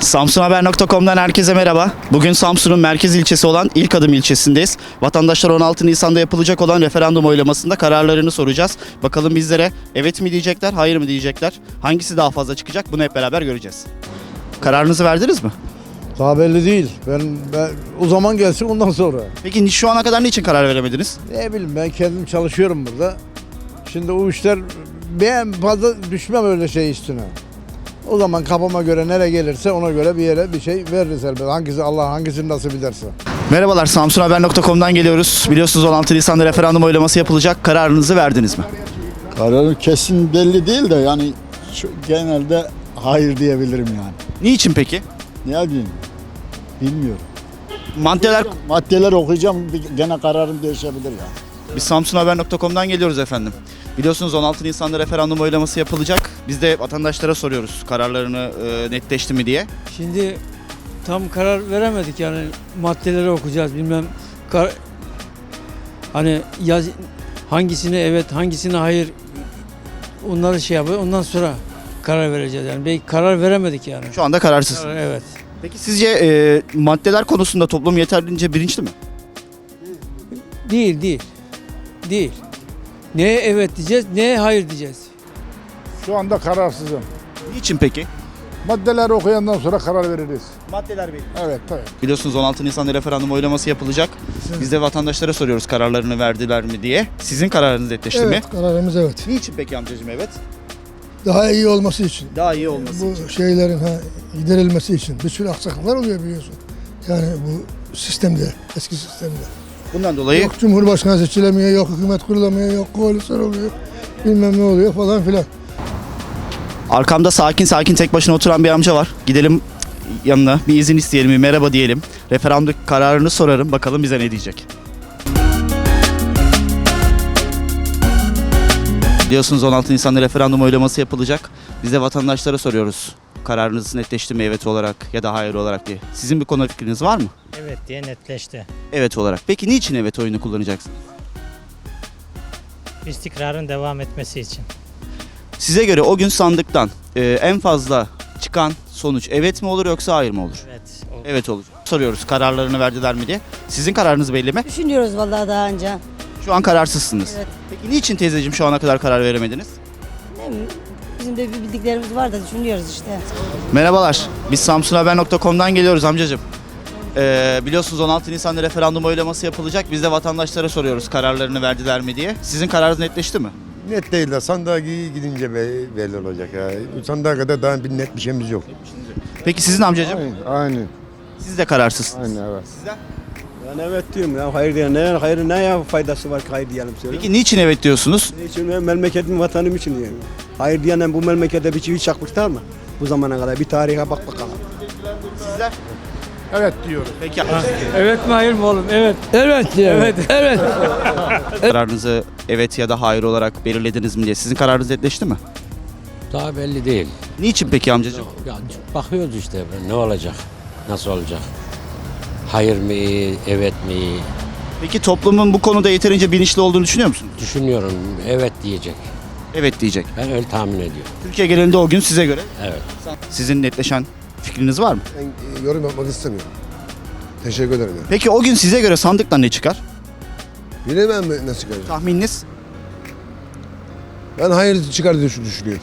Samsunhaber.com'dan herkese merhaba. Bugün Samsun'un merkez ilçesi olan İlk Adım ilçesindeyiz. Vatandaşlar 16 Nisan'da yapılacak olan referandum oylamasında kararlarını soracağız. Bakalım bizlere evet mi diyecekler, hayır mı diyecekler? Hangisi daha fazla çıkacak bunu hep beraber göreceğiz. Kararınızı verdiniz mi? Daha belli değil. Ben, ben o zaman gelsin ondan sonra. Peki şu ana kadar niçin karar veremediniz? Ne bileyim ben kendim çalışıyorum burada. Şimdi o işler ben fazla düşmem öyle şey üstüne. O zaman kafama göre nereye gelirse ona göre bir yere bir şey veririz elbette. Hangisi Allah hangisini nasip ederse. Merhabalar Samsunhaber.com'dan geliyoruz. Biliyorsunuz 16 Nisan'da referandum oylaması yapılacak. Kararınızı verdiniz mi? Kararı kesin belli değil de yani şu, genelde hayır diyebilirim yani. Niçin peki? Ne bileyim bilmiyorum. Maddeler Maddeler okuyacağım bir- gene kararım değişebilir yani. Biz Samsunhaber.com'dan geliyoruz efendim. Biliyorsunuz 16 Nisan'da referandum oylaması yapılacak. Biz de vatandaşlara soruyoruz kararlarını e, netleşti mi diye. Şimdi tam karar veremedik yani maddeleri okuyacağız bilmem kar- hani yaz hangisine evet hangisine hayır onları şey yapıyor ondan sonra karar vereceğiz yani belki karar veremedik yani. Şu anda kararsız. Karar- evet. Peki sizce e, maddeler konusunda toplum yeterince bilinçli mi? Değil değil. Değil. Neye evet diyeceğiz, neye hayır diyeceğiz. Şu anda kararsızım. Niçin peki? Maddeleri okuyandan sonra karar veririz. Maddeler belli. Evet tabii. Biliyorsunuz 16 Nisan'da referandum oylaması yapılacak. Biz de vatandaşlara soruyoruz kararlarını verdiler mi diye. Sizin kararınız netleşti mi? Evet kararımız evet. Niçin peki amcacığım evet? Daha iyi olması için. Daha iyi olması için. Bu şeylerin ha, giderilmesi için. Bir sürü aksaklıklar oluyor biliyorsun. Yani bu sistemde, eski sistemde. Bundan dolayı Yok Cumhurbaşkanı seçilemiyor, yok hükümet kurulamıyor, yok koalisyon oluyor. Bilmem ne oluyor falan filan. Arkamda sakin sakin tek başına oturan bir amca var. Gidelim yanına bir izin isteyelim, bir merhaba diyelim. Referandum kararını sorarım. Bakalım bize ne diyecek. Biliyorsunuz 16 Nisan'da referandum oylaması yapılacak. Biz de vatandaşlara soruyoruz. Kararınız netleşti mi evet olarak ya da hayır olarak diye. Sizin bir konu fikriniz var mı? Evet diye netleşti. Evet olarak. Peki niçin evet oyunu kullanacaksınız? İstikrarın devam etmesi için. Size göre o gün sandıktan e, en fazla çıkan sonuç evet mi olur yoksa hayır mı olur? Evet. o- Evet olur. Soruyoruz kararlarını verdiler mi diye. Sizin kararınız belli mi? Düşünüyoruz vallahi daha önce. Şu an kararsızsınız. Evet. Peki niçin teyzeciğim şu ana kadar karar veremediniz? Ne mi? Bizim de bir bildiklerimiz var da düşünüyoruz işte. Merhabalar. Biz samsunhaber.com'dan geliyoruz amcacığım. Ee, biliyorsunuz 16 Nisan'da referandum oylaması yapılacak. Biz de vatandaşlara soruyoruz kararlarını verdiler mi diye. Sizin kararınız netleşti mi? Net değil de sandığa gi- gidince be- belli olacak ya. Sandığa kadar daha bir net bir şeyimiz yok. Peki sizin amcacığım? Aynen, aynen, Siz de kararsızsınız. aynen evet. Ben evet diyorum ya hayır diye ne hayır ne ya faydası var ki hayır diyelim söyle. Peki niçin evet diyorsunuz? Niçin ben memleketim vatanım için diyorum. Hayır diyenem bu memlekete bir çivi çakmışlar mı? Bu zamana kadar bir tarihe bak bakalım. Sizler? Evet diyorum. Peki Evet mi hayır mı oğlum? Evet. Evet. Evet. Evet. kararınızı evet ya da hayır olarak belirlediniz mi diye. Sizin kararınız netleşti mi? Daha belli değil. Niçin peki amcacığım? Ya bakıyoruz işte ne olacak, nasıl olacak. Hayır mı iyi, evet mi iyi? Peki toplumun bu konuda yeterince bilinçli olduğunu düşünüyor musunuz? Düşünüyorum evet diyecek. Evet diyecek. Ben öyle tahmin ediyorum. Türkiye genelinde o gün size göre. Evet. Sizin netleşen fikriniz var mı? Ben e, yorum yapmak istemiyorum. Teşekkür ederim. ya. Peki o gün size göre sandıktan ne çıkar? Bilemem mi nasıl çıkacak? Tahmininiz? Ben hayır çıkar diye düşünüyorum.